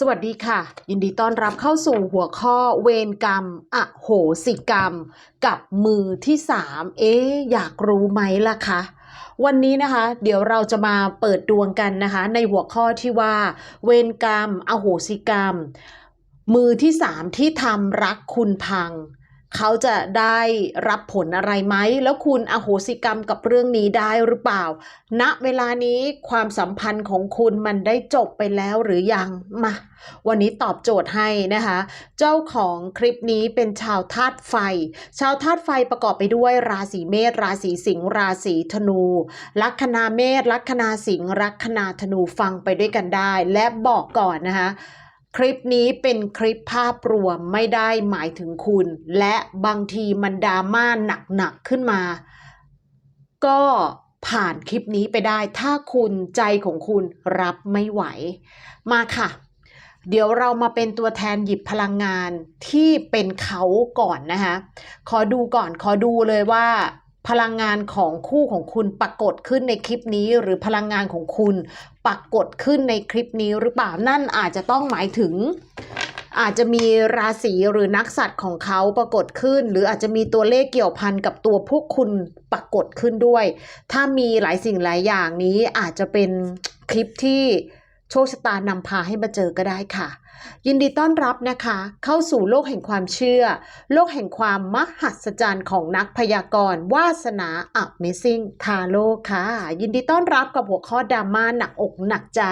สวัสดีค่ะ ยินดีต้อนรับเข้าสู่หัวข้อเวรกรรมอโหสิกรรม กับมือที่สามเอ๊อยากรู้ไหมล่ะคะวันนี้นะคะ เดี๋ยวเราจะมาเปิดดวงกันนะคะ ในหัวข้อที่ว่า เวรกรรม อโหสิกรรม มือที่สามที่ทำรักคุณพัง เขาจะได้รับผลอะไรไหม แล้วคุณอโหสิกรรมกับเรื่องนี้ได้หรือเปล่าณเวลานี้ความสัมพันธ์ของคุณมันได้จบไปแล้วหรือยังมาวันนี้ตอบโจทย์ให้นะคะ เจ้าของคลิปนี้เป็นชาวธาตุไฟ ชาวธาตุไฟประกอบไปด้วยราศีเมษราศีสิงห์ราศีธนู ลัคนาเมษลัคนาสิงห์ลัคนาธนูฟังไปด้วยกันได้ และบอกก่อนนะคะ คลิปนี้เป็นคลิปภาพรวมไม่ได้หมายถึงคุณ และบางทีมันดราม่าหนักๆขึ้นมา ก็ผ่านคลิปนี้ไปได้ ถ้าคุณใจของคุณรับไม่ไหว มาค่ะ เดี๋ยวเรามาเป็นตัวแทนหยิบพลังงานที่เป็นเขาก่อนนะคะ ขอดูก่อน ขอดูเลยว่า พลังงานของคู่ของคุณปรากฏขึ้นในคลิปนี้ หรือพลังงานของคุณปรากฏขึ้นในคลิปนี้หรือเปล่านั่นอาจจะต้องหมายถึง อาจจะมีราศีหรือนักสัตว์ของเขาปรากฏขึ้น หรืออาจจะมีตัวเลขเกี่ยวพันกับตัวพวกคุณปรากฏขึ้นด้วย ถ้ามีหลายสิ่งหลายอย่างนี้อาจจะเป็นคลิปที่ ชคชะตานำพาให้มาเจอก็ได้ค่ะ ยินดีต้อนรับนะคะ เข้าสู่โลกแห่งความเชื่อ โลกแห่งความมหัศจรรย์ของนักพยากรณ์วาสนา Amazing ทาโลค่ะ ยินดีต้อนรับกับหัวข้อดราม่าหนักอกหนักใจ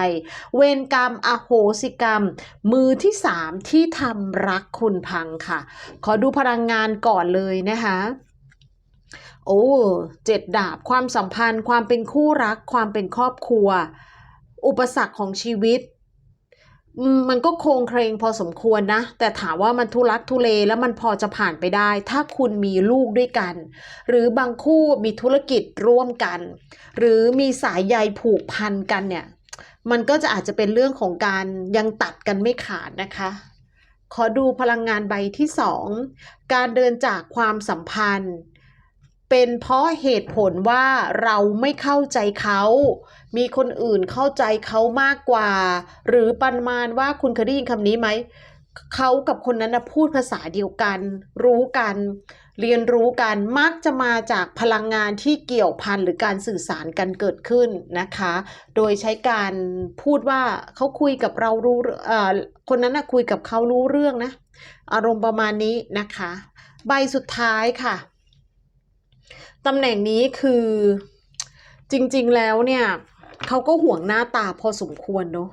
เวรกรรมอโหสิกรรม มือที่สามที่ทำรักคุณพังค่ะ ขอดูพลังงานก่อนเลยนะคะโอ้เจ็ดดาบความสัมพันธ์ ความเป็นคู่รัก ความเป็นครอบครัว อุปสรรคของชีวิต มันก็โครงเครงพอสมควรนะ แต่ถามว่ามันทุลักทุเลแล้วมันพอจะผ่านไปได้ ถ้าคุณมีลูกด้วยกัน หรือบางคู่มีธุรกิจร่วมกัน หรือมีสายใยผูกพันกันเนี่ย มันก็จะอาจจะเป็นเรื่องของการยังตัดกันไม่ขาดนะคะขอดูพลังงานใบที่สองการเดินจากความสัมพันธ์ เป็นเพราะเหตุผลว่าเราไม่เข้าใจเขา มีคนอื่นเข้าใจเขามากกว่า หรือประมาณว่าคุณเคยได้ยินคำนี้ไหม เขากับคนนั้นนะพูดภาษาเดียวกัน รู้กัน เรียนรู้กัน มักจะมาจากพลังงานที่เกี่ยวพันหรือการสื่อสารกันเกิดขึ้นนะคะ โดยใช้การพูดว่าเขาคุยกับเรารู้เอ่อคนนั้นนะคุยกับเขารู้เรื่องนะ อารมณ์ประมาณนี้นะคะ ใบสุดท้ายค่ะ ตำแหน่งนี้คือจริง ๆ แล้วเนี่ยเขาก็ห่วงหน้าตาพอสมควรเนาะ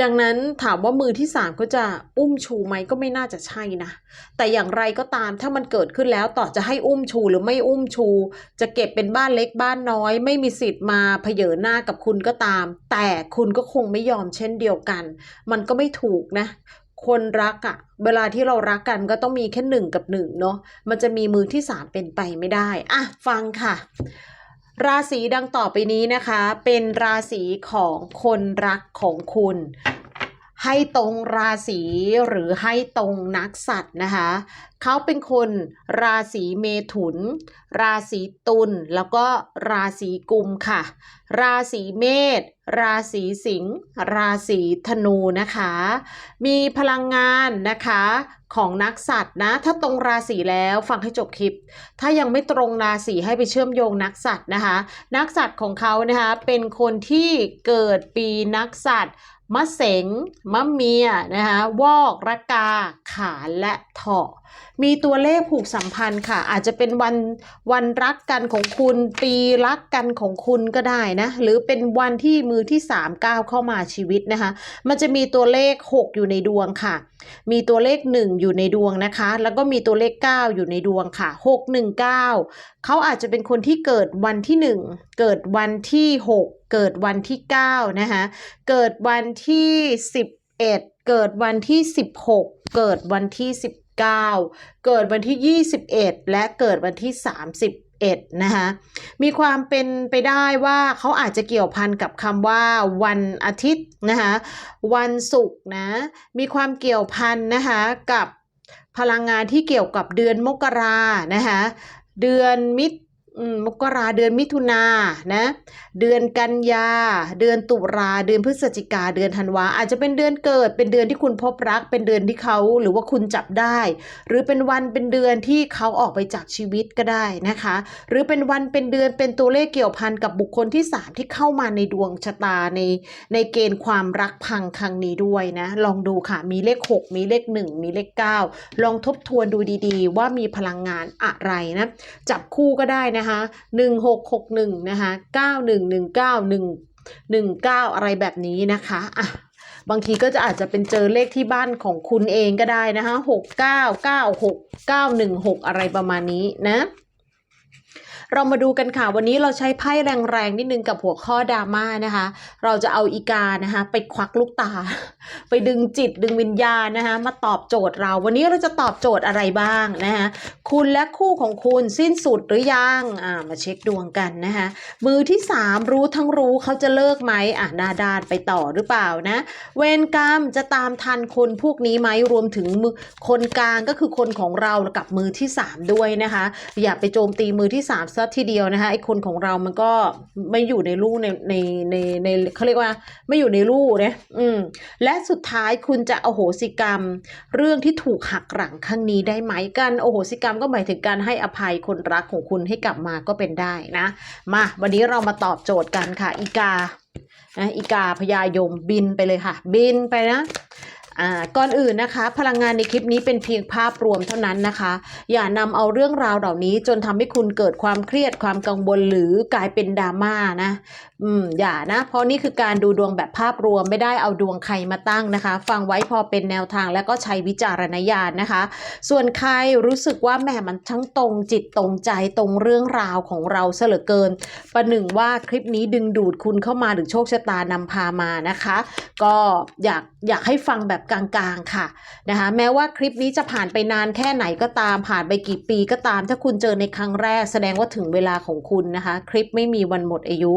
ดังนั้นถามว่ามือที่สามเขาจะอุ้มชูไหมก็ไม่น่าจะใช่นะ แต่อย่างไรก็ตามถ้ามันเกิดขึ้นแล้วต่อจะให้อุ้มชูหรือไม่อุ้มชู จะเก็บเป็นบ้านเล็กบ้านน้อย ไม่มีสิทธิ์มาเผยหน้ากับคุณก็ตาม แต่คุณก็คงไม่ยอมเช่นเดียวกัน มันก็ไม่ถูกนะ คนรักอะเวลาที่เรารักกันก็ต้องมีแค่หนึ่งกับหนึ่งเนาะมันจะมีมือที่สามเป็นไปไม่ได้อะฟังค่ะ ราศีดังต่อไปนี้นะคะ เป็นราศีของคนรักของคุณ ให้ตรงราศีหรือให้ตรงนักสัตว์นะคะเขาเป็นคนราศีเมถุน ราศีตุลแล้วก็ราศีกุมค่ะ ราศีเมษราศีสิงห์ราศีธนูนะคะ มีพลังงานนะคะของนักสัตว์นะ ถ้าตรงราศีแล้วฟังให้จบคลิป ถ้ายังไม่ตรงราศีให้ไปเชื่อมโยงนักสัตว์นะคะ นักสัตว์ของเขานะคะเป็นคนที่เกิดปีนักสัตว์ มะเสงมะเมียนะคะวอกระกา ขานและเถาะมีตัวเลขผูกสัมพันธ์ค่ะ อาจจะเป็นวันวันรักกันของคุณ ปีรักกันของคุณก็ได้นะ หรือเป็นวันที่มือที่3ก้าวเข้ามาชีวิตนะคะ มันจะมีตัวเลข 6 อยู่ในดวงค่ะ มีตัวเลข 1 อยู่ในดวงนะคะ แล้วก็มีตัวเลข 9 อยู่ในดวงค่ะ 6 1 9 เขาอาจจะเป็นคนที่เกิดวันที่ 1 เกิดวันที่ 6 เกิดวันที่ 9 นะคะเกิดวันที่ 11 เกิดวันที่ 16 เกิดวันที่ 19 เกิดวันที่ 21 และเกิดวันที่ 1นะคะมีความเป็นไปได้ว่าเขาอาจจะเกี่ยวพันกับคำว่าวันอาทิตย์นะคะวันศุกร์นะมีความเกี่ยวพันนะคะกับพลังงานที่เกี่ยวกับเดือนมกรานะคะเดือนมิ มกราเดือนมิถุนานะ เดือนกันยา เดือนตุลาเดือนพฤศจิกาเดือนธันวาอาจจะเป็นเดือนเกิด เป็นเดือนที่คุณพบรัก เป็นเดือนที่เขาหรือว่าคุณจับได้ หรือเป็นวันเป็นเดือนที่เขาออกไปจากชีวิตก็ได้นะคะ หรือเป็นวันเป็นเดือนเป็นตัวเลขเกี่ยวพันกับบุคคลที่สามที่เข้ามาในดวงชะตาในในเกณฑ์ความรักพังครั้งนี้ด้วยนะ ลองดูค่ะมีเลข 6 มีเลข 1 มีเลข 9 ลองทบทวนดูดีๆ ว่ามีพลังงานอะไรนะจับคู่ก็ได้นะคะ1661นะคะ9119 119 อะไรแบบนี้นะคะอะบางทีก็จะอาจจะเป็นเจอเลขที่บ้านของคุณเองก็ได้นะคะ 6996 916 อะไรประมาณนี้นะ เรามาดูกันค่ะ วันนี้เราใช้ไพ่แรงๆนิดนึงกับหัวข้อดราม่านะคะ เราจะเอาอีกานะคะ ไปควักลูกตา ไปดึงจิตดึงวิญญาณนะคะ มาตอบโจทย์เรา วันนี้เราจะตอบโจทย์อะไรบ้างนะคะคุณและคู่ของคุณสิ้นสุดหรือยังอ่ามาเช็คดวงกันนะคะมือที่สามรู้ทั้งรู้เขาจะเลิกไหมอะนาดานไปต่อหรือเปล่านะ เวรกรรมจะตามทันคนพวกนี้ไหมรวมถึงมือคนกลางก็คือคนของเรากับมือที่สามด้วยนะคะ อย่าไปโจมตีมือที่สามซะทีเดียวนะคะไอ้คนของเรามันก็ไม่อยู่ในรูในในในในเขาเรียกว่าไม่อยู่ในรูเนี่ยอืมและสุดท้ายคุณจะโอโหสิกรรม เรื่องที่ถูกหักหลังครั้งนี้ได้ไหมกันโอโหสิกรรมก็หมายถึงการให้อภัยคนรักของคุณให้กลับมาก็เป็นได้นะมาวันนี้เรามาตอบโจทย์กันค่ะอีกานะอีกาพญายมบินไปเลยค่ะ บินไปนะ อ่าก่อนอื่นนะคะ พลังงานในคลิปนี้เป็นเพียงภาพรวมเท่านั้นนะคะ อย่านำเอาเรื่องราวเหล่านี้จนทำให้คุณเกิดความเครียดความกังวลหรือกลายเป็นดราม่านะอืมอย่านะ เพราะนี่คือการดูดวงแบบภาพรวมไม่ได้เอาดวงใครมาตั้งนะคะ ฟังไว้พอเป็นแนวทางแล้วก็ใช้วิจารณญาณนะคะ ส่วนใครรู้สึกว่าแหมมันทั้งตรงจิตตรงใจตรงเรื่องราวของเราเสลือเกิน ประหนึ่งว่าคลิปนี้ดึงดูดคุณเข้ามาหรือโชคชะตานำพามานะคะ ก็อยากอยากให้ฟังแบบกลางๆค่ะนะคะแม้ว่าคลิปนี้จะผ่านไปนานแค่ไหนก็ตามผ่านไปกี่ปีก็ตาม ถ้าคุณเจอในครั้งแรกแสดงว่าถึงเวลาของคุณนะคะ คลิปไม่มีวันหมดอายุ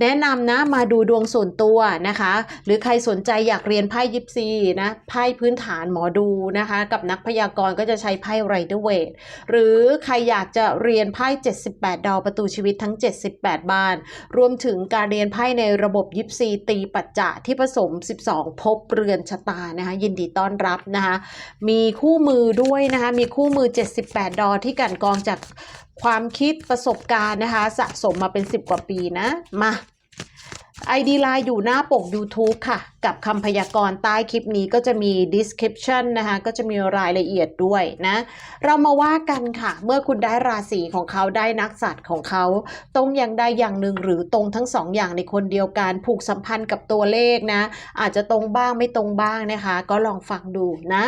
แนะนำนะมาดูดวงส่วนตัวนะคะ หรือใครสนใจอยากเรียนไพ่ยิปซีนะไพ่พื้นฐานหมอดูนะคะ กับนักพยากรณ์ก็จะใช้ไพ่ไรเดอร์เวทหรือใครอยากจะเรียนไพ่ 78 ดาวประตูชีวิตทั้ง 78 บาน รวมถึงการเรียนไพ่ในระบบยิปซีตีปัจจะที่ผสม 12ภพเรือนชะตานะคะยินดีต้อนรับนะคะมีคู่มือด้วยนะคะมีคู่มือ 78 ดอที่กันกองจากความคิดประสบการณ์นะคะ สะสมมาเป็น 10 กว่าปีนะมา ID Line อยู่หน้าปก YouTube ค่ะ กับคำพยากรณ์ใต้คลิปนี้ก็จะมี description นะคะ ก็จะมีรายละเอียดด้วยนะ เรามาว่ากันค่ะ เมื่อคุณได้ราศีของเขาได้นักสัตว์ของเขา ตรงอย่างใดอย่างหนึ่งหรือตรงทั้งสองอย่างในคนเดียวกัน ผูกสัมพันธ์กับตัวเลขนะ อาจจะตรงบ้างไม่ตรงบ้างนะคะ ก็ลองฟังดูนะ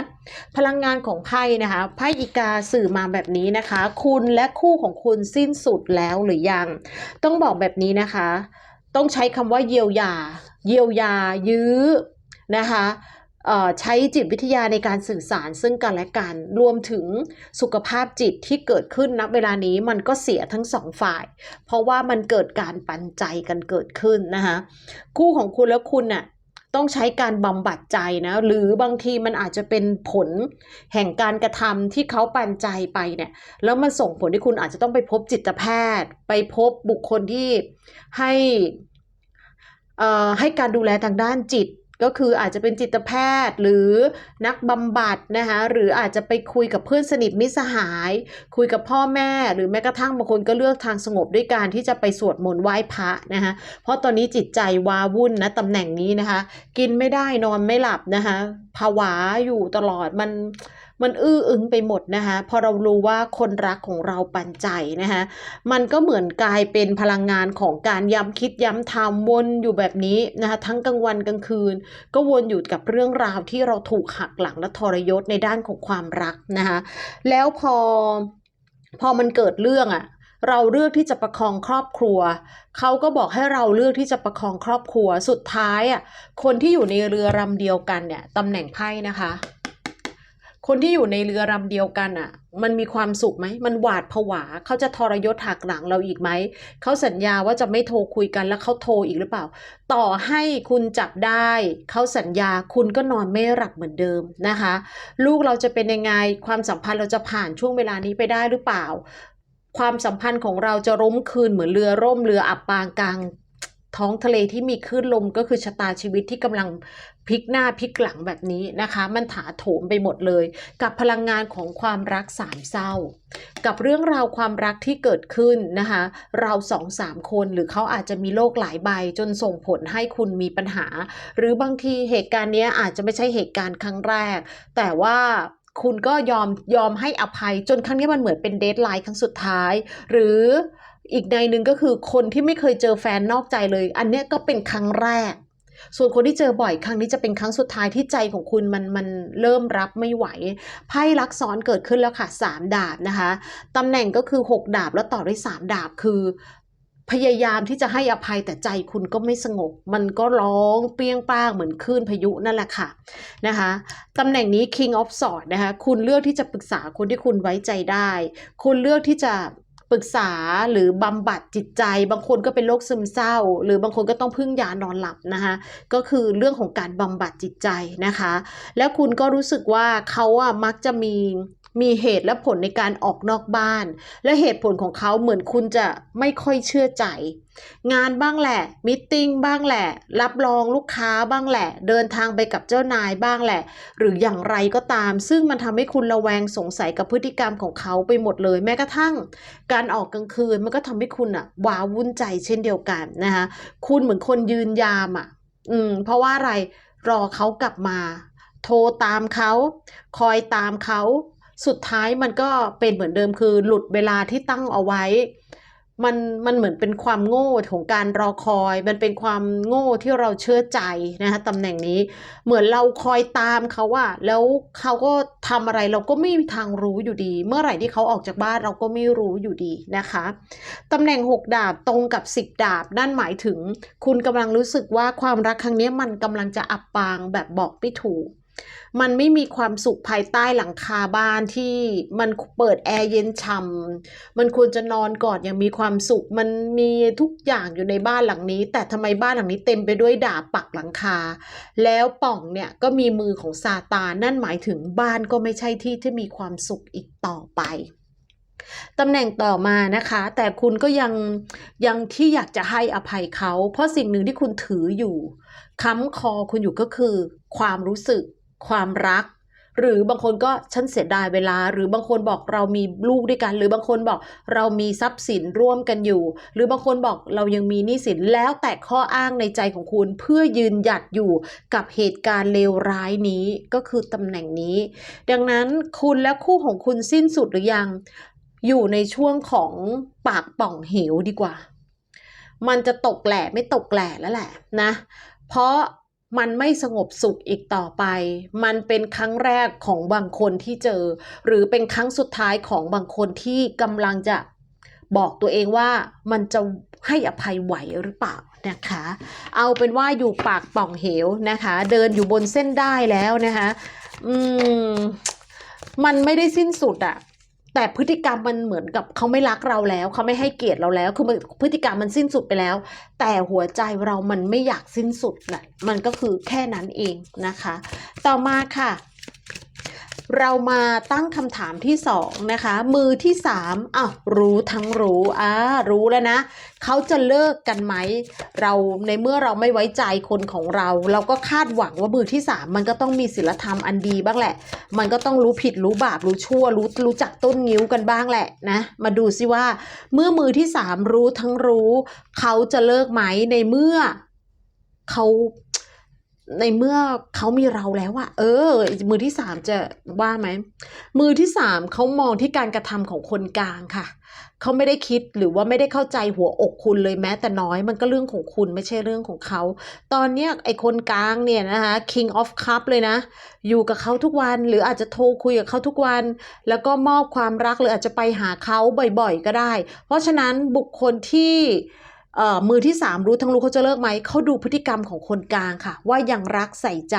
พลังงานของไพ่นะคะไพ่อีกาสื่อมาแบบนี้นะคะ คุณและคู่ของคุณสิ้นสุดแล้วหรือยัง ต้องบอกแบบนี้นะคะ ต้องใช้คำว่าเยียวยา เยียวยายื้อนะคะใช้จิตวิทยาในการสื่อสารซึ่งกันและกัน รวมถึงสุขภาพจิตที่เกิดขึ้นณเวลานี้มันก็เสียทั้งสองฝ่าย เพราะว่ามันเกิดการปันใจกันเกิดขึ้นนะคะคู่ของคุณแล้วคุณน่ะ ต้องใช้การบำบัดใจนะหรือบางทีมันอาจจะเป็นผลแห่งการกระทำที่เขาปันใจไปเนี่ยแล้วมันส่งผลที่คุณอาจจะต้องไปพบจิตแพทย์ ไปพบบุคคลที่ให้เอ่อให้การดูแลทางด้านจิต ก็คืออาจจะเป็นจิตแพทย์หรือนักบำบัดนะคะหรืออาจจะไปคุยกับเพื่อนสนิทมิสหาย คุยกับพ่อแม่ หรือแม้กระทั่งบางคนก็เลือกทางสงบด้วยการที่จะไปสวดมนต์ไหว้พระนะคะเพราะตอนนี้จิตใจวาวุ่นนะตำแหน่งนี้นะคะ กินไม่ได้นอนไม่หลับนะคะภาวะอยู่ตลอดมัน มันอื้ออึงไปหมดนะคะพอเรารู้ว่าคนรักของเราปันใจนะคะมันก็เหมือนกลายเป็นพลังงานของการย้ำคิดย้ำทำวนอยู่แบบนี้นะคะทั้งกลางวันกลางคืน ก็วนอยู่กับเรื่องราวที่เราถูกหักหลังและทรยศในด้านของความรักนะคะแล้วพอพอมันเกิดเรื่องอะเราเลือกที่จะประคองครอบครัว เขาก็บอกให้เราเลือกที่จะประคองครอบครัว สุดท้ายอะ คนที่อยู่ในเรือลำเดียวกันเนี่ยตำแหน่งไพ่นะคะ คนที่อยู่ในเรือลำเดียวกันอะ มันมีความสุขไหม มันหวาดผวา เขาจะทรยศหักหลังเราอีกไหม เขาสัญญาว่าจะไม่โทรคุยกันแล้วเขาโทรอีกหรือเปล่า ต่อให้คุณจับได้ เขาสัญญาคุณก็นอนไม่หลับเหมือนเดิมนะคะ ลูกเราจะเป็นยังไง ความสัมพันธ์เราจะผ่านช่วงเวลานี้ไปได้หรือเปล่า ความสัมพันธ์ของเราจะล้มคืนเหมือนเรือร่มเรืออับปางกลางท้องทะเลที่มีคลื่นลมก็คือชะตาชีวิตที่กำลัง พลิกหน้าพลิกหลังแบบนี้นะคะ มันถาโถมไปหมดเลย กับพลังงานของความรักสามเศร้า กับเรื่องราวความรักที่เกิดขึ้นนะคะ เราสองสามคนหรือเขาอาจจะมีโลกหลายใบจนส่งผลให้คุณมีปัญหา หรือบางทีเหตุการณ์นี้อาจจะไม่ใช่เหตุการณ์ครั้งแรก แต่ว่าคุณก็ยอมยอมให้อภัยจนครั้งนี้มันเหมือนเป็นเดทไลน์ครั้งสุดท้าย หรืออีกในหนึ่งก็คือคนที่ไม่เคยเจอแฟนนอกใจเลย อันนี้ก็เป็นครั้งแรก ส่วนคนที่เจอบ่อยครั้งนี้จะเป็นครั้งสุดท้ายที่ใจของคุณมันมันเริ่มรับไม่ไหว ไพ่รักซ้อนเกิดขึ้นแล้วค่ะสามดาบนะคะตำแหน่งก็คือ 6 ดาบแล้วต่อด้วยสามดาบคือพยายามที่จะให้อภัยแต่ใจคุณก็ไม่สงบ มันก็ร้องเปี้ยงป้างเหมือนคลื่นพายุนั่นแหละค่ะนะคะตำแหน่งนี้ King of Swords นะคะคุณเลือกที่จะปรึกษาคนที่คุณไว้ใจได้ คุณเลือกที่จะ ปรึกษาหรือบำบัดจิตใจ บางคนก็เป็นโรคซึมเศร้า หรือบางคนก็ต้องพึ่งยานอนหลับนะคะก็คือเรื่องของการบำบัดจิตใจนะคะ แล้วคุณก็รู้สึกว่าเขาอะมักจะมี มีเหตุและผลในการออกนอกบ้าน และเหตุผลของเขาเหมือนคุณจะไม่ค่อยเชื่อใจ งานบ้างแหละมิทติ้งบ้างแหละ รับรองลูกค้าบ้างแหละ เดินทางไปกับเจ้านายบ้างแหละ หรืออย่างไรก็ตาม ซึ่งมันทำให้คุณระแวงสงสัยกับพฤติกรรมของเขาไปหมดเลย แม้กระทั่ง การออกกลางคืนมันก็ทำให้คุณอะว้าวุ่นใจเช่นเดียวกันนะคะคุณเหมือนคนยืนยามอะอืม เพราะว่าอะไรรอเขากลับมา โทรตามเขา คอยตามเขา สุดท้ายมันก็เป็นเหมือนเดิมคือหลุดเวลาที่ตั้งเอาไว้ มันมันเหมือนเป็นความโง่ของการรอคอย มันเป็นความโง่ที่เราเชื่อใจนะคะตำแหน่งนี้ เหมือนเราคอยตามเขาอะแล้วเขาก็ทำอะไรเราก็ไม่มีทางรู้อยู่ดี เมื่อไหร่ที่เขาออกจากบ้านเราก็ไม่รู้อยู่ดีนะคะตำแหน่ง 6 ดาบตรงกับ 10 ดาบ นั่นหมายถึง คุณกำลังรู้สึกว่าความรักครั้งนี้มันกำลังจะอับปางแบบบอกไม่ถูก มันไม่มีความสุขภายใต้หลังคาบ้านที่มันเปิดแอร์เย็นฉ่ำมันควรจะนอนกอดอย่างมีความสุข มันมีทุกอย่างอยู่ในบ้านหลังนี้ แต่ทำไมบ้านหลังนี้เต็มไปด้วยดาบปักหลังคา แล้วป่องเนี่ยก็มีมือของซาตานนั่นหมายถึงบ้านก็ไม่ใช่ที่ที่มีความสุขอีกต่อไปตำแหน่งต่อมานะคะ แต่คุณก็ยังยังที่อยากจะให้อภัยเขา เพราะสิ่งหนึ่งที่คุณถืออยู่ค้ำคอคุณอยู่ก็คือความรู้สึก ความรัก หรือบางคนก็ฉันเสียดายเวลา หรือบางคนบอกเรามีลูกด้วยกัน หรือบางคนบอกเรามีทรัพย์สินร่วมกันอยู่ หรือบางคนบอกเรายังมีหนี้สินแล้วแต่ข้ออ้างในใจของคุณเพื่อยืนหยัดอยู่กับเหตุการณ์เลวร้ายนี้ก็คือตำแหน่งนี้ ดังนั้นคุณและคู่ของคุณสิ้นสุดหรือยังอยู่ในช่วงของปากป่องเหวดีกว่า มันจะตกแหล่ไม่ตกแหล่แล้วแหละนะ เพราะ มันไม่สงบสุขอีกต่อไป มันเป็นครั้งแรกของบางคนที่เจอ หรือเป็นครั้งสุดท้ายของบางคนที่กำลังจะบอกตัวเองว่ามันจะให้อภัยไหวหรือเปล่านะคะ เอาเป็นว่าอยู่ปากป่องเหวนะคะ เดินอยู่บนเส้นได้แล้วนะคะ อืม มันไม่ได้สิ้นสุดอะ แต่พฤติกรรมมันเหมือนกับเขาไม่รักเราแล้ว เขาไม่ให้เกียรติเราแล้ว คือมันพฤติกรรมมันสิ้นสุดไปแล้ว แต่หัวใจเรามันไม่อยากสิ้นสุดนะมันก็คือแค่นั้นเองนะคะ ต่อมาค่ะ เรามาตั้งคำถามที่สองนะคะ มือที่สามอ้าวรู้ทั้งรู้อ่ารู้แล้วนะ เขาจะเลิกกันไหม เราในเมื่อเราไม่ไว้ใจคนของเรา เราก็คาดหวังว่ามือที่สามมันก็ต้องมีศีลธรรมอันดีบ้างแหละ มันก็ต้องรู้ผิดรู้บาปรู้ชั่วรู้รู้จักต้นงิ้วกันบ้างแหละนะ มาดูซิว่า เมื่อมือที่สามรู้ทั้งรู้ เขาจะเลิกไหมในเมื่อเขา ในเมื่อเขามีเราแล้วอะเออ มือที่สามจะว่าไหม มือที่สามเขามองที่การกระทำของคนกลางค่ะ เขาไม่ได้คิดหรือว่าไม่ได้เข้าใจหัวอกคุณเลยแม้แต่น้อยมันก็เรื่องของคุณไม่ใช่เรื่องของเขา ตอนเนี้ยไอคนกลางเนี่ยนะคะ King of Cup เลยนะ อยู่กับเขาทุกวันหรืออาจจะโทรคุยกับเขาทุกวัน แล้วก็มอบความรักหรืออาจจะไปหาเขาบ่อยๆ ก็ได้ เพราะฉะนั้นบุคคลที่ มือที่สามรู้ทั้งรู้เขาจะเลิกไหมเขาดูพฤติกรรมของคนกลางค่ะ ว่ายังรักใส่ใจ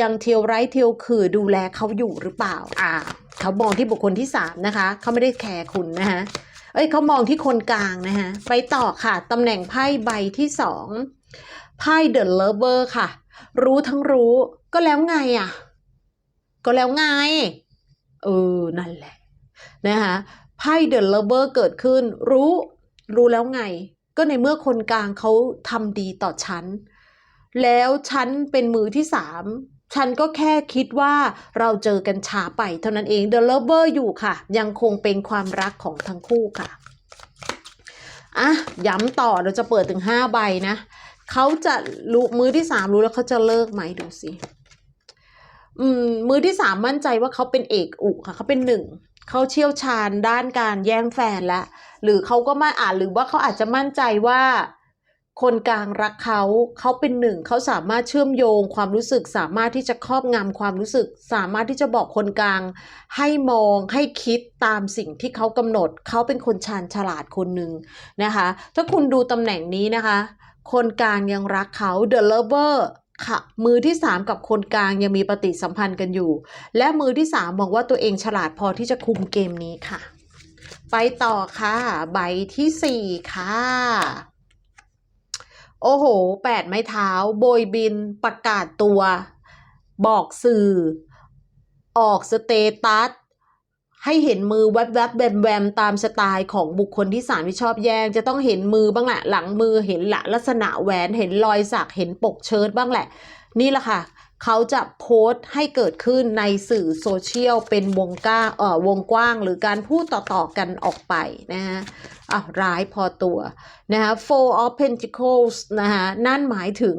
ยังเทียวไร้เทียวคือดูแลเขาอยู่หรือเปล่า อ่าเขามองที่บุคคลที่สามนะคะเขาไม่ได้แคร์คุณนะคะเอ้ยเขามองที่คนกลางนะคะไปต่อค่ะตำแหน่งไพ่ใบที่สองไพ่ The Lover ค่ะ รู้ทั้งรู้ก็แล้วไงอะ ก็แล้วไงเออนั่นแหละนะคะไพ่เด e ลเบอร์เกิดขึ้น รู้รู้แล้วไง ก็ในเมื่อคนกลางเขาทำดีต่อฉัน แล้วฉันเป็นมือที่สามฉันก็แค่คิดว่าเราเจอกันช้าไปเท่านั้นเอง The Lover อยู่ค่ะ ยังคงเป็นความรักของทั้งคู่ค่ะอะย้ำต่อเราจะเปิดถึง 5 ใบนะ เขาจะรู้มือที่ 3 รู้แล้วเขาจะเลิกไหมดูสิ อืม มือที่ 3 มั่นใจว่าเขาเป็นเอกอุค่ะ เขาเป็นหนึ่ง เขาเชี่ยวชาญด้านการแย่งแฟนแล้วหรือเขาก็มาอ่านหรือว่าเขาอาจจะมั่นใจว่า คนกลางรักเขาเขาเป็นหนึ่งเขาสามารถเชื่อมโยงความรู้สึก สามารถที่จะครอบงำความรู้สึก สามารถที่จะบอกคนกลาง ให้มองให้คิดตามสิ่งที่เขากำหนด เขาเป็นคนชาญฉลาดคนหนึ่งนะคะ ถ้าคุณดูตำแหน่งนี้นะคะ คนกลางยังรักเขา The Lover ค่ะมือที่ 3 กับคนกลางยังมีปฏิสัมพันธ์กันอยู่ และมือที่ 3 บอกว่าตัวเองฉลาดพอที่จะคุมเกมนี้ค่ะ ไปต่อค่ะ ใบทีสี่4 ค่ะ โอ้โหแปดไม้เท้า โบยบินประกาศตัว บอกสื่อ ออกสเตตัส ให้เห็นมือแวบๆแวมแวมตามสไตล์ของบุคคลที่สามที่ชอบแยง จะต้องเห็นมือบ้างแหละหลังมือเห็นละลักษณะแหวนเห็นรอยสักเห็นปกเชิ้ตบ้างแหละ นี่แหละค่ะ เขาจะโพสต์ให้เกิดขึ้นในสื่อโซเชียลเป็นวงกว้างเอ่อวงกว้าง หรือการพูดต่อๆกันออกไปนะฮะอะร้ายพอตัวนะคะ Four of Pentacles นะคะนั่นหมายถึง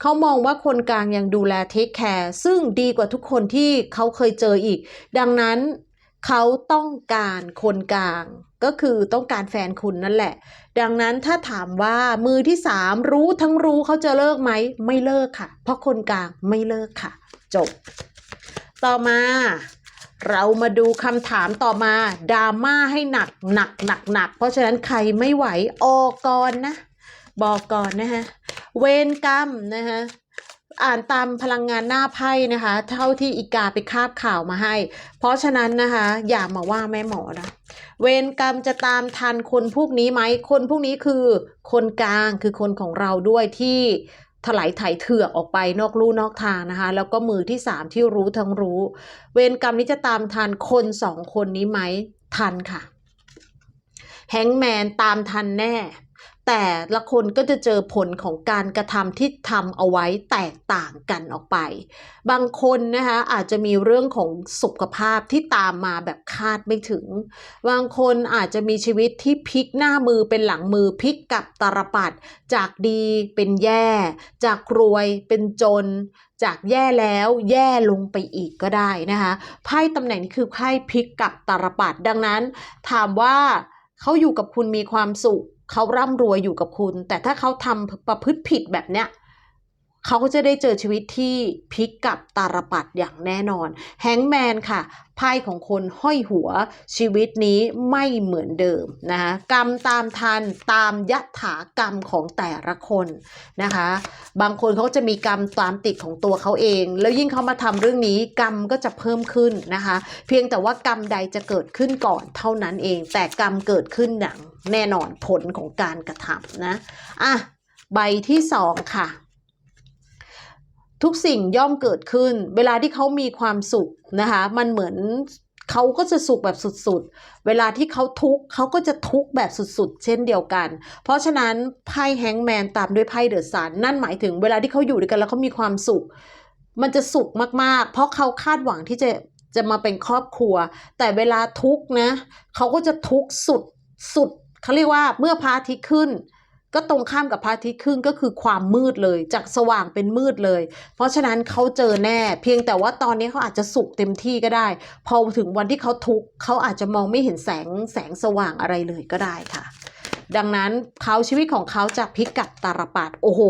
เขามองว่าคนกลางยังดูแลเทคแคร์ซึ่งดีกว่าทุกคนที่เขาเคยเจออีก ดังนั้น เขาต้องการคนกลาง ก็คือต้องการแฟนคุณนั่นแหละ ดังนั้นถ้าถามว่ามือที่สามรู้ทั้งรู้เขาจะเลิกไหม ไม่เลิกค่ะ เพราะคนกลางไม่เลิกค่ะ จบ ต่อมาเรามาดูคำถามต่อมาดราม่าให้หนักหนักหนักหนักเพราะฉะนั้นใครไม่ไหวออกก่อนนะ บอกก่อนนะฮะ เวรกรรมนะคะ อ่านตามพลังงานหน้าไพ่นะคะ เท่าที่อีกาไปคาบข่าวมาให้ เพราะฉะนั้นนะคะ อย่ามาว่าแม่หมอนะเวรกรรมจะตามทันคนพวกนี้ไหมคนพวกนี้คือคนกลางคือคนของเราด้วยที่ถลายไถเถือกออกไปนอกลู่นอกทางนะคะ แล้วก็มือที่สามที่รู้ทั้งรู้ เวรกรรมนี้จะตามทันคนสองคนนี้ไหมทันค่ะ แฮงแมนตามทันแน่ แต่ละคนก็จะเจอผลของการกระทำที่ทำเอาไว้แตกต่างกันออกไป บางคนนะคะอาจจะมีเรื่องของสุขภาพที่ตามมาแบบคาดไม่ถึง บางคนอาจจะมีชีวิตที่พลิกหน้ามือเป็นหลังมือพลิกกลับตรปัด จากดีเป็นแย่ จากรวยเป็นจน จากแย่แล้วแย่ลงไปอีกก็ได้นะคะไพ่ตำแหน่งนี้คือไพ่พลิกกลับตรปัดดังนั้น ถามว่าเขาอยู่กับคุณมีความสุข เขาร่ำรวยอยู่กับคุณ แต่ถ้าเขาทำประพฤติผิดแบบเนี้ย เขาก็จะได้เจอชีวิตที่พลิกกลับตารปัดอย่างแน่นอน แฮงแมนค่ะไพ่ของคนห้อยหัวชีวิตนี้ไม่เหมือนเดิมนะคะกรรมตามทันตามยถากรรมของแต่ละคนนะคะ บางคนเขาจะมีกรรมตามติดของตัวเขาเอง แล้วยิ่งเขามาทำเรื่องนี้กรรมก็จะเพิ่มขึ้นนะคะ เพียงแต่ว่ากรรมใดจะเกิดขึ้นก่อนเท่านั้นเอง แต่กรรมเกิดขึ้นอย่างแน่นอนผลของการกระทำนะอะใบที่สองค่ะ ทุกสิ่งย่อมเกิดขึ้น เวลาที่เขามีความสุขนะคะมันเหมือนเขาก็จะสุขแบบสุดๆ เวลาที่เขาทุกข์เขาก็จะทุกข์แบบสุดๆ เช่นเดียวกัน เพราะฉะนั้นไพ่แฮงแมนตามด้วยไพ่เดอะซันนั่นหมายถึงเวลาที่เขาอยู่ด้วยกันแล้วเขามีความสุข มันจะสุขมากๆ เพราะเขาคาดหวังที่จะจะมาเป็นครอบครัว แต่เวลาทุกข์นะเขาก็จะทุกข์สุดสุดเขาเรียกว่าเมื่อพระอาทิตย์ขึ้น ก็ตรงข้ามกับพระอาทิตย์ขึ้นก็คือความมืดเลย จากสว่างเป็นมืดเลย เพราะฉะนั้นเขาเจอแน่ เพียงแต่ว่าตอนนี้เขาอาจจะสุขเต็มที่ก็ได้ พอถึงวันที่เขาทุกข์เขาอาจจะมองไม่เห็นแสงแสงสว่างอะไรเลยก็ได้ค่ะ ดังนั้นเขาชีวิตของเขาจะพลิกกับตาลปัดโอ้โห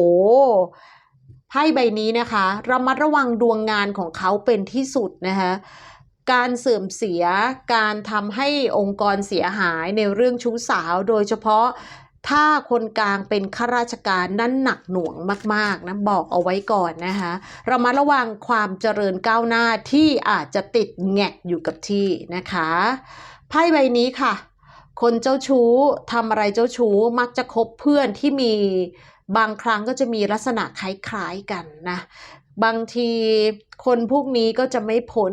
ไพ่ใบนี้นะคะระมัดระวังดวงงานของเขาเป็นที่สุดนะคะการเสื่อมเสียการทำให้องค์กรเสียหายในเรื่องชู้สาว โดยเฉพาะ ถ้าคนกลางเป็นข้าราชการนั่นหนักหน่วงมากๆนะบอกเอาไว้ก่อนนะคะเระมัดระวังความเจริญก้าวหน้าที่อาจจะติดแงกอยู่กับที่นะคะไพ่ใบนี้ค่ะ คนเจ้าชู้ทำอะไรเจ้าชู้มักจะคบเพื่อนที่มีบางครั้งก็จะมีลักษณะคล้ายๆกันนะบางทีคนพวกนี้ก็จะไม่พ้น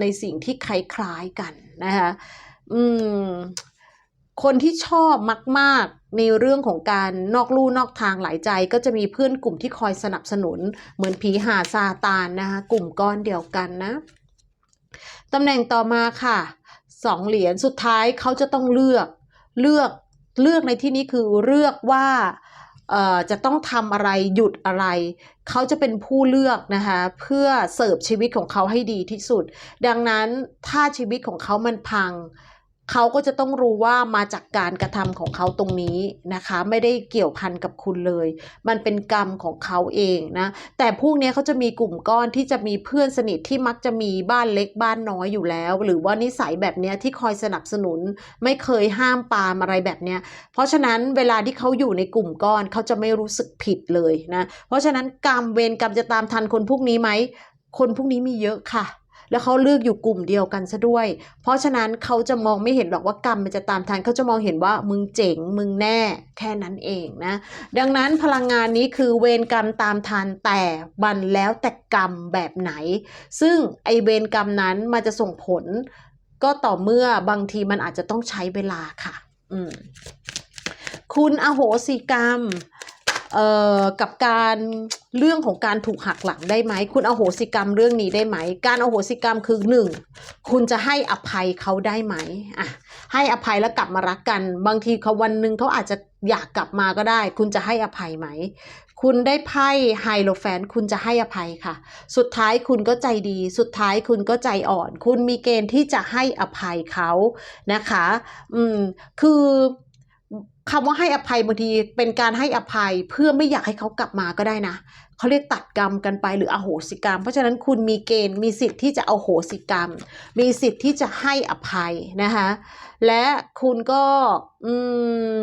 ในสิ่งที่คล้ายๆกันนะคะอืมคนที่ชอบมากๆ ในเรื่องของการนอกลู่นอกทางหลายใจ ก็จะมีเพื่อนกลุ่มที่คอยสนับสนุน เหมือนผีหาซาตานนะคะกลุ่มก้อนเดียวกันนะตำแหน่งต่อมาค่ะสองเหรียญสุดท้ายเขาจะต้องเลือกเลือกเลือกในที่นี้คือเลือกว่าจะต้องทำอะไรหยุดอะไร เขาจะเป็นผู้เลือกนะคะเพื่อเสิร์ฟชีวิตของเขาให้ดีที่สุด ดังนั้นถ้าชีวิตของเขามันพัง เขาก็จะต้องรู้ว่ามาจากการกระทำของเขาตรงนี้นะคะ ไม่ได้เกี่ยวพันกับคุณเลย มันเป็นกรรมของเขาเองนะแต่พวกนี้เขาจะมีกลุ่มก้อนที่จะมีเพื่อนสนิทที่มักจะมีบ้านเล็กบ้านน้อยอยู่แล้ว หรือว่านิสัยแบบนี้ที่คอยสนับสนุน ไม่เคยห้ามปามอะไรแบบนี้เพราะฉะนั้นเวลาที่เขาอยู่ในกลุ่มก้อนเขาจะไม่รู้สึกผิดเลยนะเพราะฉะนั้นกรรมเวรกรรมจะตามทันคนพวกนี้ไหมคนพวกนี้มีเยอะค่ะ แล้วเขาเลือกอยู่กลุ่มเดียวกันซะด้วย เพราะฉะนั้นเขาจะมองไม่เห็นหรอกว่ากรรมมันจะตามทันเขาจะมองเห็นว่ามึงเจ๋งมึงแน่แค่นั้นเองนะ ดังนั้นพลังงานนี้คือเวรกรรมตามทันแต่บันแล้วแต่กรรมแบบไหน ซึ่งไอเวรกรรมนั้นมันจะส่งผล ก็ต่อเมื่อบางทีมันอาจจะต้องใช้เวลาค่ะ อืมคุณอโหสิกรรม เอ่อกับการเรื่องของการถูกหักหลังได้ไหม คุณอโหสิกรรมเรื่องนี้ได้ไหม การอโหสิกรรมคือหนึ่งคุณจะให้อภัยเขาได้ไหมอะให้อภัยแล้วกลับมารักกัน บางทีเขาวันหนึ่งเขาอาจจะอยากกลับมาก็ได้ คุณจะให้อภัยไหม คุณได้ไพ่ไฮโลแฟนคุณจะให้อภัยค่ะ สุดท้ายคุณก็ใจดี สุดท้ายคุณก็ใจอ่อน คุณมีเกณฑ์ที่จะให้อภัยเขานะคะ อืม คือ คำว่าให้อภัยบางทีเป็นการให้อภัยเพื่อไม่อยากให้เขากลับมาก็ได้นะเขาเรียกตัดกรรมกันไปหรืออโหสิกรรม เพราะฉะนั้นคุณมีเกณฑ์มีสิทธิ์ที่จะอโหสิกรรม มีสิทธิ์ที่จะให้อภัยนะคะและคุณก็อืม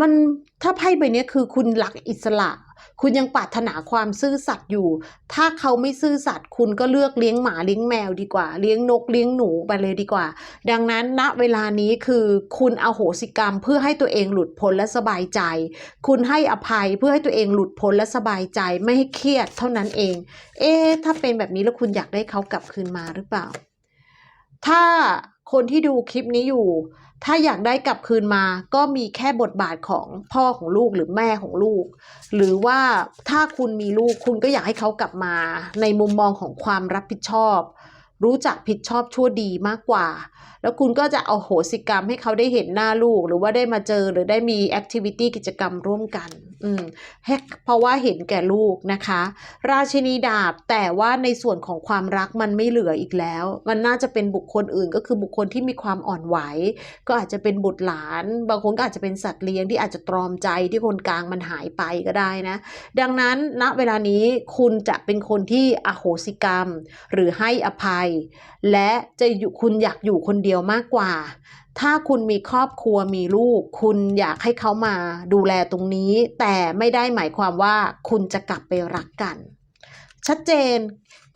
มันถ้าไพ่ใบเนี้ยคือคุณรักอิสระ คุณยังปรารถนาความซื่อสัตย์อยู่ ถ้าเขาไม่ซื่อสัตย์คุณก็เลือกเลี้ยงหมาเลี้ยงแมวดีกว่า เลี้ยงนกเลี้ยงหนูไปเลยดีกว่า ดังนั้นณเวลานี้คือคุณอโหสิกรรมเพื่อให้ตัวเองหลุดพ้นและสบายใจ คุณให้อภัยเพื่อให้ตัวเองหลุดพ้นและสบายใจไม่ให้เครียดเท่านั้นเอง เอ๊ะถ้าเป็นแบบนี้แล้วคุณอยากได้เขากลับคืนมาหรือเปล่า ถ้าคนที่ดูคลิปนี้อยู่ ถ้าอยากได้กลับคืนมาก็มีแค่บทบาทของพ่อของลูกหรือแม่ของลูก หรือว่าถ้าคุณมีลูกคุณก็อยากให้เขากลับมา ในมุมมองของความรับผิดชอบ รู้จักผิดชอบชั่วดีมากกว่า แล้วคุณก็จะเอาโหสิกรรมให้เขาได้เห็นหน้าลูก หรือว่าได้มาเจอหรือได้มีแอคทิวิตี้กิจกรรมร่วมกัน อืมให้เพราะว่าเห็นแก่ลูกนะคะ ราชินีดาบแต่ว่าในส่วนของความรักมันไม่เหลืออีกแล้ว มันน่าจะเป็นบุคคลอื่นก็คือบุคคลที่มีความอ่อนไหว ก็อาจจะเป็นบุตรหลาน บางคนก็อาจจะเป็นสัตว์เลี้ยงที่อาจจะตรอมใจที่คนกลางมันหายไปก็ได้นะ ดังนั้นณเวลานี้คุณจะเป็นคนที่อโหสิกรรม หรือให้อภัย และจะอยู่คุณอยากอยู่คนเดียวมากกว่า ถ้าคุณมีครอบครัวมีลูก คุณอยากให้เขามาดูแลตรงนี้ แต่ไม่ได้หมายความว่าคุณจะกลับไปรักกัน ชัดเจน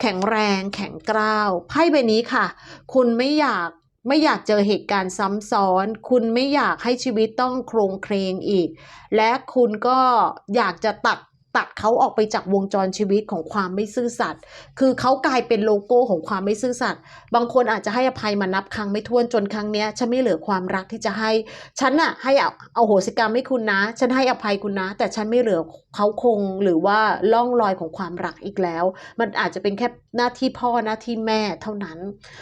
แข็งแรง แข็งกร้าวไพ่ใบนี้ค่ะ คุณไม่อยากไม่อยากเจอเหตุการณ์ซ้ำซ้อน คุณไม่อยากให้ชีวิตต้องโครงเครงอีก และคุณก็อยากจะตัด ตัดเขาออกไปจากวงจรชีวิตของความไม่ซื่อสัตย์ คือเขากลายเป็นโลโก้ของความไม่ซื่อสัตย์ บางคนอาจจะให้อภัยมานับครั้งไม่ถ้วนจนครั้งเนี้ยฉันไม่เหลือความรักที่จะให้ ฉันน่ะให้เอาเอาโหสิกรรมให้คุณนะ ฉันให้อภัยคุณนะ แต่ฉันไม่เหลือเขาคงหรือว่าล่องรอยของความรักอีกแล้ว มันอาจจะเป็นแค่หน้าที่พ่อหน้าที่แม่เท่านั้น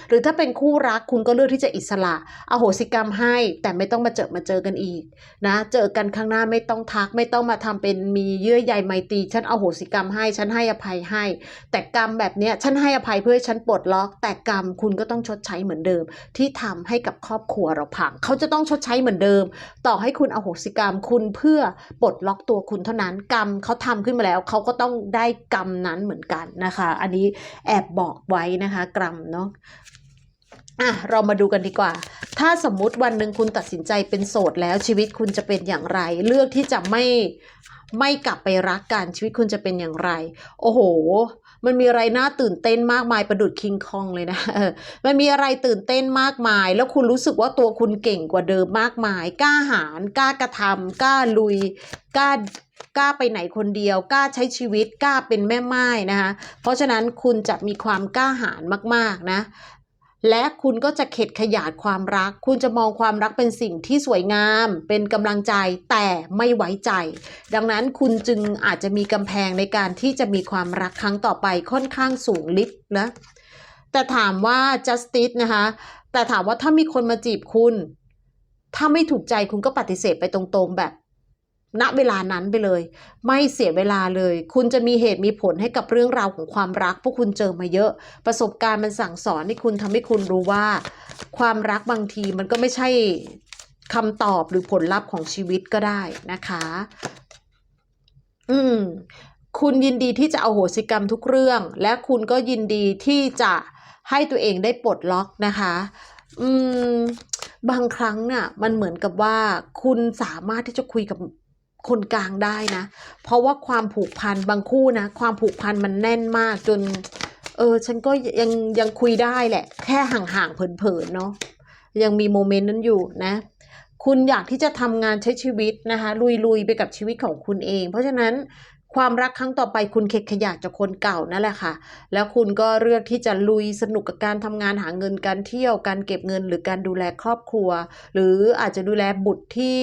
หรือถ้าเป็นคู่รักคุณก็เลือกที่จะอิสระเอาโหสิกรรมให้ แต่ไม่ต้องมาเจอมาเจอกันอีกนะ เจอกันข้างหน้าไม่ต้องทักไม่ต้องมาทำเป็นมีเยื่อใยไมตี ฉันเอาโหสิกรรมให้ ฉันให้อภัยให้ แต่กรรมแบบเนี้ยฉันให้อภัยเพื่อให้ฉันปลดล็อก แต่กรรมคุณก็ต้องชดใช้เหมือนเดิม ที่ทำให้กับครอบครัวเราพัง เขาจะต้องชดใช้เหมือนเดิม ต่อให้คุณเอาโหสิกรรมคุณเพื่อปลดล็อกตัวคุณเท่านั้นกรรมเขาทำขึ้นมาแล้ว เขาก็ต้องได้กรรมนั้นเหมือนกันนะคะ อันนี้แอบบอกไว้นะคะ กรรมเนาะอะเรามาดูกันดีกว่า ถ้าสมมุติวันหนึ่งคุณตัดสินใจเป็นโสดแล้วชีวิตคุณจะเป็นอย่างไร เลือกที่จะไม่ ไม่กลับไปรักกันชีวิตคุณจะเป็นอย่างไร โอ้โห มันมีอะไรน่าตื่นเต้นมากมายประดุดคิงคองเลยนะเออมันมีอะไรตื่นเต้นมากมาย แล้วคุณรู้สึกว่าตัวคุณเก่งกว่าเดิมมากมาย กล้าหาญกล้ากระทำกล้าลุยกล้ากล้าไปไหนคนเดียวกล้าใช้ชีวิตกล้าเป็นแม่ไม้นะคะเพราะฉะนั้นคุณจะมีความกล้าหาญมากๆนะ และคุณก็จะเข็ดขยาดความรัก คุณจะมองความรักเป็นสิ่งที่สวยงาม เป็นกำลังใจแต่ไม่ไว้ใจ ดังนั้นคุณจึงอาจจะมีกำแพงในการที่จะมีความรักครั้งต่อไปค่อนข้างสูงลิฟต์นะแต่ถามว่า justice นะคะ แต่ถามว่าถ้ามีคนมาจีบคุณ ถ้าไม่ถูกใจคุณก็ปฏิเสธไปตรงๆแบบ ณเวลานั้นไปเลย ไม่เสียเวลาเลย คุณจะมีเหตุมีผลให้กับเรื่องราวของความรัก พวกคุณเจอมาเยอะ ประสบการณ์มันสั่งสอนให้คุณทำให้คุณรู้ว่า ความรักบางทีมันก็ไม่ใช่คำตอบหรือผลลัพธ์ของชีวิตก็ได้นะคะ อืม คุณยินดีที่จะเอาโหสิกรรมทุกเรื่อง และคุณก็ยินดีที่จะให้ตัวเองได้ปลดล็อกนะคะ อืม บางครั้งน่ะ มันเหมือนกับว่าคุณสามารถที่จะคุยกับ คนกลางได้นะ เพราะว่าความผูกพันบางคู่นะ ความผูกพันมันแน่นมากจน เออ ฉันก็ยังยังคุยได้แหละ แค่ห่างๆเผินๆเนาะยังมีโมเมนต์นั้นอยู่นะ คุณอยากที่จะทำงานใช้ชีวิตนะคะ ลุยๆไปกับชีวิตของคุณเอง เพราะฉะนั้นความรักครั้งต่อไปคุณเข็ดขยาดจากคนเก่านั่นแหละค่ะ แล้วคุณก็เลือกที่จะลุยสนุกกับการทำงานหาเงินการเที่ยวการเก็บเงิน หรือการดูแลครอบครัว หรืออาจจะดูแลบุตรที่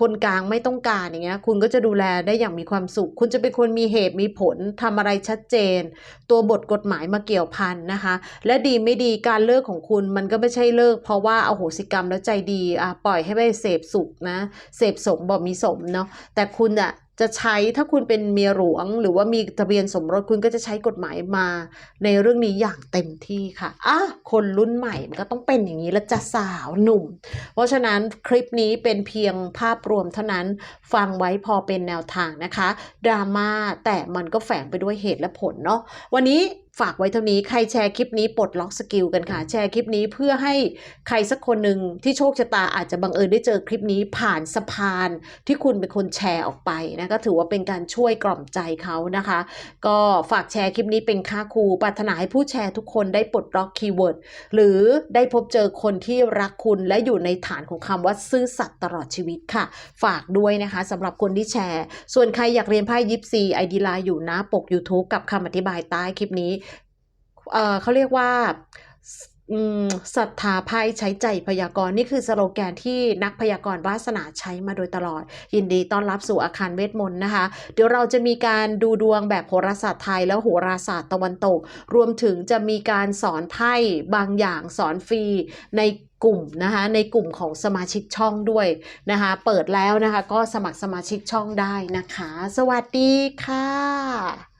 คนกลางไม่ต้องการอย่างเงี้ย คุณก็จะดูแลได้อย่างมีความสุข คุณจะเป็นคนมีเหตุมีผลทำอะไรชัดเจน ตัวบทกฎหมายมาเกี่ยวพันนะคะ และดีไม่ดีการเลิกของคุณมันก็ไม่ใช่เลิก เพราะว่าเอาโหสิกรรมแล้วใจดีอะปล่อยให้ไปเสพสุขนะ เสพสมบอกมีสมเนาะแต่คุณอะ จะใช้ถ้าคุณเป็นเมียหลวง หรือว่ามีทะเบียนสมรสคุณก็จะใช้กฎหมายมา ในเรื่องนี้อย่างเต็มที่ค่ะอะคนรุ่นใหม่มันก็ต้องเป็นอย่างนี้แล้วจะสาวหนุ่ม เพราะฉะนั้นคลิปนี้เป็นเพียงภาพรวมเท่านั้นฟังไว้พอเป็นแนวทางนะคะดราม่าแต่มันก็แฝงไปด้วยเหตุและผลเนาะวันนี้ ฝากไว้เท่านี้ใครแชร์คลิปนี้ปลดล็อกสกิลกันค่ะ แชร์คลิปนี้เพื่อให้ใครสักคนหนึ่งที่โชคชะตาอาจจะบังเอิญได้เจอคลิปนี้ผ่านสะพานที่คุณเป็นคนแชร์ออกไปนะก็ถือว่าเป็นการช่วยกล่อมใจเขานะคะ ก็ฝากแชร์คลิปนี้เป็นค่าครูปรารถนาให้ผู้แชร์ทุกคนได้ปลดล็อกคีย์เวิร์ดหรือได้พบเจอคนที่รักคุณและอยู่ในฐานของคำว่าซื่อสัตย์ตลอดชีวิตค่ะ ฝากด้วยนะคะสำหรับคนที่แชร์ ส่วนใครอยากเรียนไพ่ยิปซีไอดีไลน์อยู่น้าปก YouTube กับคำอธิบายใต้คลิปนี้ เออเขาเรียกว่าศรัทธาไพ่ใช้ใจพยากรณ์นี่คือสโลแกนที่นักพยากรณ์วาสนาใช้มาโดยตลอด ยินดีต้อนรับสู่อาคารเวทมนต์นะคะ เดี๋ยวเราจะมีการดูดวงแบบโหราศาสตร์ไทยและโหราศาสตร์ตะวันตก รวมถึงจะมีการสอนไพ่บางอย่างสอนฟรีในกลุ่มนะคะในกลุ่มของสมาชิกช่องด้วยนะคะเปิดแล้วนะคะก็สมัครสมาชิกช่องได้นะคะ สวัสดีค่ะ